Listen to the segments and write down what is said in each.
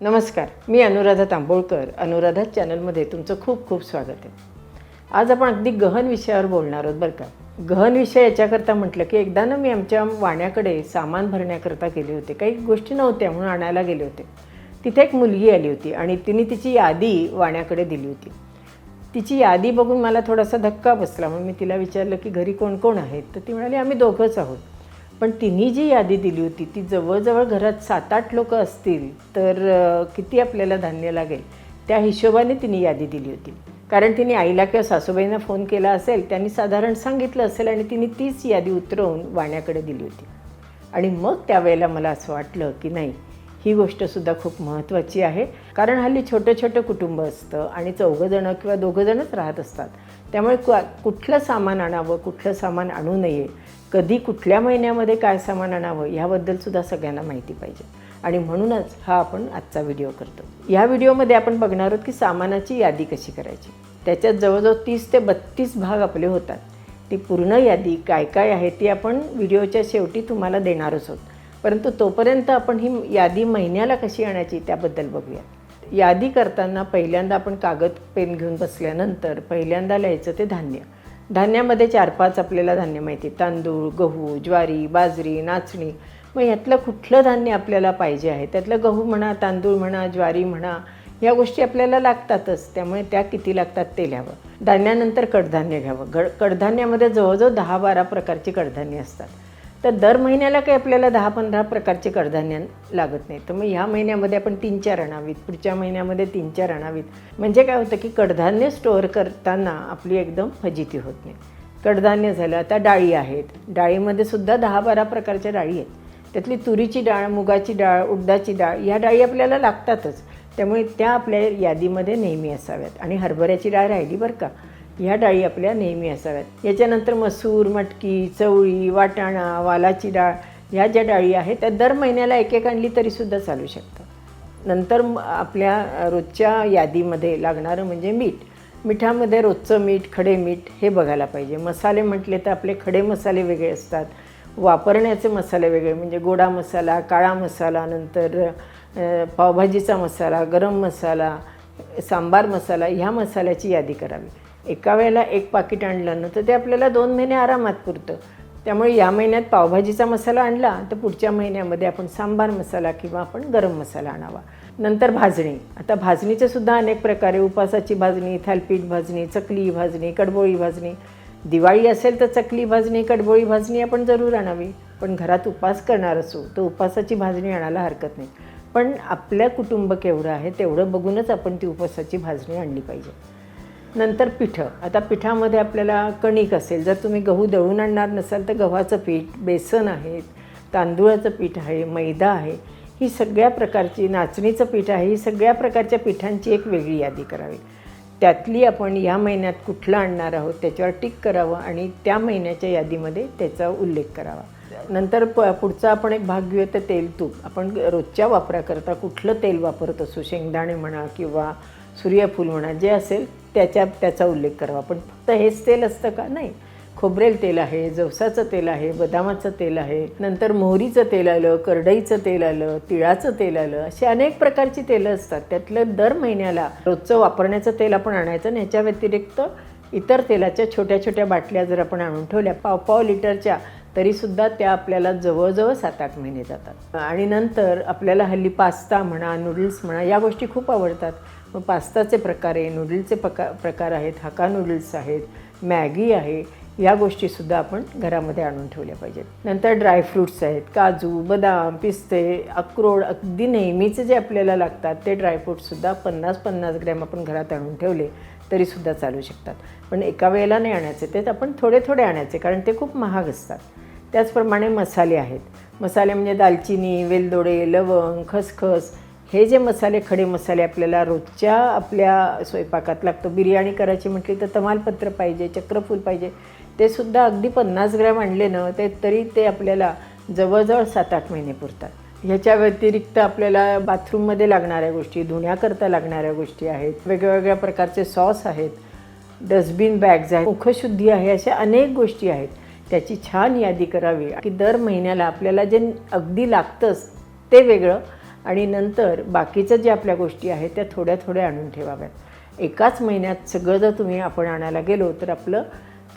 नमस्कार मी अनुराधा तांबोळकर अनुराधा चॅनलमध्ये तुमचं खूप खूप स्वागत आहे. आज आपण अगदी गहन विषयावर बोलणार आहोत बरं का. गहन विषय याच्याकरता म्हटलं की एकदा ना मी आमच्या वाण्याकडे सामान भरण्याकरता गेले होते. काही गोष्टी नव्हत्या म्हणून आणायला गेले होते. तिथे एक मुलगी आली होती आणि तिने तिची यादी वाण्याकडे दिली होती. तिची यादी बघून मला थोडासा धक्का बसला. मग मी तिला विचारलं की घरी कोण कोण आहेत? तर ती म्हणाली आम्ही दोघंच आहोत. पण तिने जी यादी दिली होती ती जवळजवळ घरात सात आठ लोक असतील तर किती आपल्याला धान्य लागेल त्या हिशोबाने तिने यादी दिली होती. कारण तिने आईला किंवा सासूबाईंना फोन केला असेल त्यांनी साधारण सांगितलं असेल आणि तिने तीच यादी उतरवून वाण्याकडे दिली होती. आणि मग त्यावेळेला मला असं वाटलं की नाही ही गोष्टसुद्धा खूप महत्त्वाची आहे. कारण हल्ली छोटं छोटं कुटुंब असतं आणि चौघंजणं किंवा दोघंजणंच राहत असतात. त्यामुळे कुठलं सामान आणावं कुठलं सामान आणू नये कधी कुठल्या महिन्यामध्ये काय सामान आणावं ह्याबद्दलसुद्धा सगळ्यांना माहिती पाहिजे. आणि म्हणूनच हा आपण आजचा व्हिडिओ करतो. ह्या व्हिडिओमध्ये आपण बघणार आहोत की सामानाची यादी कशी करायची. त्याच्यात जवळजवळ तीस ते बत्तीस भाग आपले होतात. ती पूर्ण यादी काय काय आहे ती आपण व्हिडिओच्या शेवटी तुम्हाला देणारच आहोत. परंतु तोपर्यंत आपण ही यादी महिन्याला कशी आणायची त्याबद्दल बघूया. यादी करताना पहिल्यांदा आपण कागद पेन घेऊन बसल्यानंतर पहिल्यांदा लिहायचं ते धान्य. धान्यामध्ये चार पाच आपल्याला धान्य माहिती आहे. तांदूळ गहू ज्वारी बाजरी नाचणी. मग यातलं कुठलं धान्य आपल्याला पाहिजे आहे? त्यातलं गहू म्हणा तांदूळ म्हणा ज्वारी म्हणा या गोष्टी आपल्याला लागतातच. त्यामुळे त्या किती लागतात ते लिहावं. धान्यानंतर कडधान्य घ्यावं. गड कडधान्यामध्ये जवळजवळ दहा बारा प्रकारची कडधान्य असतात. तर दर महिन्याला काही आपल्याला दहा पंधरा प्रकारचे कडधान्य लागत नाही. तर मग ह्या महिन्यामध्ये आपण तीन चार आणावीत पुढच्या महिन्यामध्ये तीन चार आणावीत म्हणजे काय होतं की कडधान्य स्टोअर करताना आपली एकदम फजिती होत नाही. कडधान्य झालं आता डाळी आहेत. डाळीमध्ये सुद्धा दहा बारा प्रकारच्या डाळी आहेत. त्यातली तुरीची डाळ मुगाची डाळ उडदाची डाळ ह्या डाळी आपल्याला लागतातच. त्यामुळे त्या आपल्या यादीमध्ये नेहमी असाव्यात. आणि हरभऱ्याची डाळ राहिली बरं का. ह्या डाळी आपल्या नेहमी असाव्यात. याच्यानंतर मसूर मटकी चवळी वाटाणा वालाची डाळ ह्या ज्या डाळी आहेत त्या दर महिन्याला एक एक आणली तरीसुद्धा चालू शकतं. नंतर म- आपल्या रोजच्या यादीमध्ये लागणारं म्हणजे मीठ. मिठामध्ये रोजचं मीठ खडे मीठ हे बघायला पाहिजे. मसाले म्हटले तर आपले खडे मसाले वेगळे असतात. वापरण्याचे मसाले वेगळे म्हणजे गोडा मसाला काळा मसाला नंतर पावभाजीचा मसाला गरम मसाला सांबार मसाला ह्या मसाल्याची यादी करावी. एका वेळेला एक पाकिट आणलं ना तर ते आपल्याला दोन महिने आरामात पुरतं. त्यामुळे या महिन्यात पावभाजीचा मसाला आणला तर पुढच्या महिन्यामध्ये आपण सांबार मसाला किंवा आपण गरम मसाला आणावा. नंतर भाजणी. आता भाजणीचे सुद्धा अनेक प्रकारे उपासाची भाजणी थालपीठ भाजणी चकली भाजणी कडबोळी भाजणी. दिवाळी असेल तर चकली भाजणी कडबोळी भाजणी आपण जरूर आणावी. पण घरात उपास करणार असू तर उपासाची भाजणी आणायला हरकत नाही. पण आपल्या कुटुंब केवढं आहे तेवढं बघूनच आपण ती उपासाची भाजणी आणली पाहिजे. नंतर पिठं. आता पिठामध्ये आपल्याला कणिक असेल जर तुम्ही गहू दळून आणणार नसाल तर गव्हाचं पीठ बेसन आहे तांदूळाचं पीठ आहे मैदा आहे ही सगळ्या प्रकारची नाचणीचं पीठ आहे ही सगळ्या प्रकारच्या पिठांची एक वेगळी यादी करावी. त्यातली आपण या महिन्यात कुठलं आणणार आहोत त्याच्यावर टिक करावं आणि त्या महिन्याच्या यादीमध्ये त्याचा उल्लेख करावा. नंतर प पुढचा आपण एक भाग घेऊया तर तेल तूप. आपण रोजच्या वापराकरता कुठलं तेल वापरत असू शेंगदाणे म्हणा किंवा सूर्यफूल म्हणा जे असेल त्याच्या त्याचा उल्लेख करावा. पण फक्त हेच तेल असतं का? नाही. खोबरेल तेल आहे जवसाचं तेल आहे बदामाचं तेल आहे नंतर मोहरीचं तेल आलं करडईचं तेल आलं तिळाचं तेल आलं अशी अनेक प्रकारची तेलं असतात. त्यातलं दर महिन्याला रोजचं वापरण्याचं तेल आपण आणायचं आणि ह्याच्या व्यतिरिक्त इतर तेलाच्या छोट्या छोट्या बाटल्या जर आपण आणून ठेवल्या पाव पाव लिटरच्या तरीसुद्धा त्या आपल्याला जवळजवळ सात आठ महिने जातात. आणि नंतर आपल्याला हल्ली पास्ता म्हणा नूडल्स म्हणा या गोष्टी खूप आवडतात. मग पास्ताचे प्रकार आहे नूडल्सचे प्रका प्रकार आहेत हाका नूडल्स आहेत मॅगी आहे या गोष्टीसुद्धा आपण घरामध्ये आणून ठेवल्या पाहिजेत. नंतर ड्रायफ्रूट्स आहेत काजू बदाम पिस्ते अक्रोड अगदी नेहमीचे जे आपल्याला लागतात ते ड्रायफ्रूट्ससुद्धा पन्नास पन्नास ग्रॅम आपण घरात आणून ठेवले तरीसुद्धा चालू शकतात. पण एका वेळेला नाही आणायचे तेच आपण थोडे थोडे आणायचे कारण ते खूप महाग असतात. त्याचप्रमाणे मसाले आहेत. मसाले म्हणजे दालचिनी वेलदोडे लवंग खसखस हे जे मसाले खडे मसाले आपल्याला रोजच्या आपल्या स्वयंपाकात लागतो. बिर्याणी करायची म्हटली तर तमालपत्र पाहिजे चक्रफूल पाहिजे ते सुद्धा अगदी पन्नास ग्रॅम आणले ना ते तरी ते आपल्याला जवळजवळ सात आठ महिने पुरतात. ह्याच्या व्यतिरिक्त आपल्याला बाथरूममध्ये लागणाऱ्या गोष्टी धुण्याकरता लागणाऱ्या गोष्टी आहेत वेगवेगळ्या प्रकारचे सॉस आहेत डस्टबिन बॅग्स आहेत मुखशुद्धी आहे अशा अनेक गोष्टी आहेत. त्याची छान यादी करावी की दर महिन्याला आपल्याला जे अगदी लागतंच ते वेगळं आणि नंतर बाकीच्या ज्या आपल्या गोष्टी आहेत त्या थोड्या थोड्या आणून ठेवाव्यात. एकाच महिन्यात सगळं जर तुम्ही आपण आणायला गेलो तर आपलं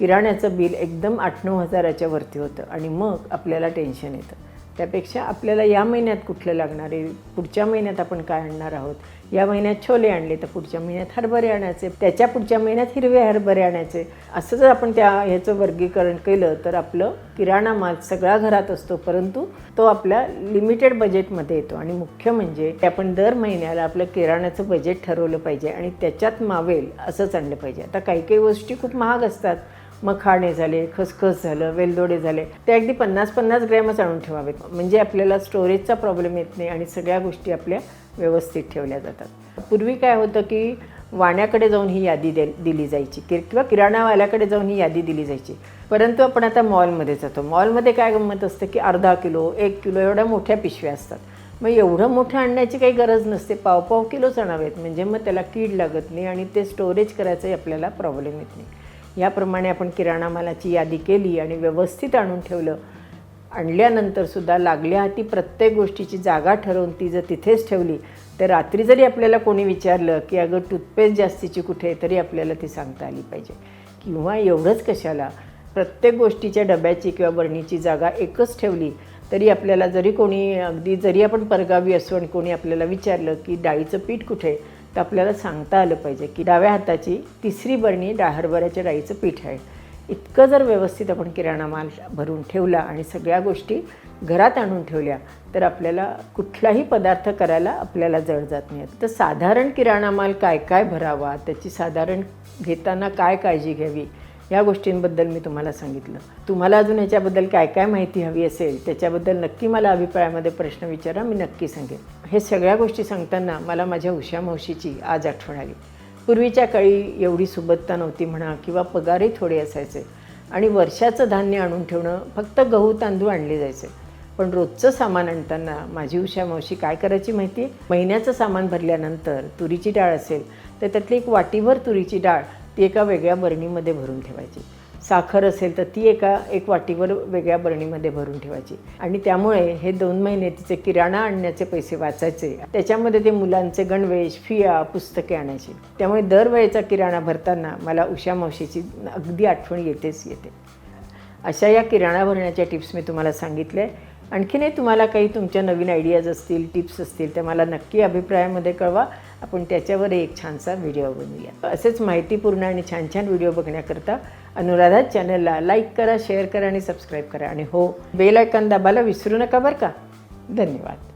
किराण्याचं बिल एकदम आठ नऊ हजाराच्या वरती होतं आणि मग आपल्याला टेन्शन येतं. त्यापेक्षा आपल्याला या महिन्यात कुठलं लागणार आहे? पुढच्या महिन्यात आपण काय आणणार आहोत? या महिन्यात छोले आणले तर पुढच्या महिन्यात हरभरे आणायचे. त्याच्या पुढच्या महिन्यात हिरवे हरभरे आणायचे. असं जर आपण त्या ह्याचं वर्गीकरण केलं तर आपलं किराणा माल सगळा घरात असतो परंतु तो आपल्या लिमिटेड बजेटमध्ये येतो. आणि मुख्य म्हणजे आपण दर महिन्याला आपलं किराण्याचं बजेट ठरवलं पाहिजे आणि त्याच्यात मावेल असंच आणलं पाहिजे. आता काही काही गोष्टी खूप महाग असतात. मखाणे झाले खसखस झालं वेलदोडे झाले. ते अगदी पन्नास पन्नास ग्रॅमच आणून ठेवावेत. म्हणजे आपल्याला स्टोरेजचा प्रॉब्लेम येत नाही आणि सगळ्या गोष्टी आपल्या व्यवस्थित ठेवल्या जातात. पूर्वी काय होतं की वाण्याकडे जाऊन ही यादी दे दिली जायची. कि किंवा किराणावाल्याकडे जाऊन ही यादी दिली जायची. परंतु आपण आता मॉलमध्ये जातो. मॉलमध्ये काय गंमत असतं की अर्धा किलो एक किलो एवढ्या मोठ्या पिशव्या असतात. मग एवढं मोठं आणण्याची काही गरज नसते. पाव पाव किलोच आणावेत. म्हणजे मग त्याला कीड लागत नाही आणि ते स्टोरेज करायचाही आपल्याला प्रॉब्लेम येत नाही. याप्रमाणे आपण किराणा मालाची यादी केली आणि व्यवस्थित आणून ठेवलं. आणल्यानंतरसुद्धा लागल्या हाती प्रत्येक गोष्टीची जागा ठरवून ती जर तिथेच ठेवली तर रात्री जरी आपल्याला कोणी विचारलं की अगं टूथपेस्ट जास्तीची कुठे आहे तरी आपल्याला ती सांगता आली पाहिजे. किंवा एवढंच कशाला? प्रत्येक गोष्टीच्या डब्याची किंवा बरणीची जागा एकच ठेवली तरी आपल्याला जरी कोणी अगदी जरी आपण परगावी असू आणि कोणी आपल्याला विचारलं की डाळीचं पीठ कुठे आहे तर आपल्याला सांगता आलं पाहिजे की डाव्या हाताची तिसरी बरणी डा हरभऱ्याच्या डाळीचं पीठ आहे. इतकं जर व्यवस्थित आपण किराणा माल भरून ठेवला आणि सगळ्या गोष्टी घरात आणून ठेवल्या तर आपल्याला कुठलाही पदार्थ करायला आपल्याला जड जात नाही. तर साधारण किराणा माल काय काय भरावा? त्याची साधारण घेताना काय काळजी घ्यावी? या गोष्टींबद्दल मी तुम्हाला सांगितलं. तुम्हाला अजून याच्याबद्दल काय काय माहिती हवी असेल त्याच्याबद्दल नक्की मला अभिप्रायामध्ये प्रश्न विचारा मी नक्की सांगेन. हे सगळ्या गोष्टी सांगताना मला माझ्या उषा मावशीची आज आठवण आली. पूर्वीच्या काळी एवढी सुबत्ता नव्हती म्हणा किंवा पगारही थोडे असायचे आणि वर्षाचं धान्य आणून ठेवणं फक्त गहू तांदूळ आणले जायचे. पण रोजचं सामान आणताना माझी उषा मावशी काय करायची माहिती? आहे महिन्याचं सामान भरल्यानंतर तुरीची डाळ असेल तर त्यातली एक वाटीभर तुरीची डाळ ती एका वेगळ्या बरणीमध्ये भरून ठेवायची. साखर असेल तर ती एका एक वाटीवर वेगळ्या बरणीमध्ये भरून ठेवायची. आणि त्यामुळे हे दोन महिने तिचे किराणा आणण्याचे पैसे वाचायचे. त्याच्यामध्ये ते मुलांचे गणवेश फिया पुस्तके आणायची. त्यामुळे दरवेळेचा किराणा भरताना मला उषा मावशीची अगदी आठवण येतेच येते. अशा या किराणा भरण्याच्या टिप्स मी तुम्हाला सांगितल्या. आणखीनही तुम्हाला काही तुमच्या नवीन आयडियाज असतील टिप्स असतील तर मला नक्की अभिप्रायामध्ये कळवा. आपण त्याच्यावर एक छानसा व्हिडिओ बनवूया. असेच माहितीपूर्ण आणि छान छान व्हिडिओ बघण्याकरता अनुराधा चॅनलला लाईक करा शेअर करा आणि सबस्क्राईब करा. आणि हो बेल आयकॉन दाबायला विसरू नका बरं का? धन्यवाद.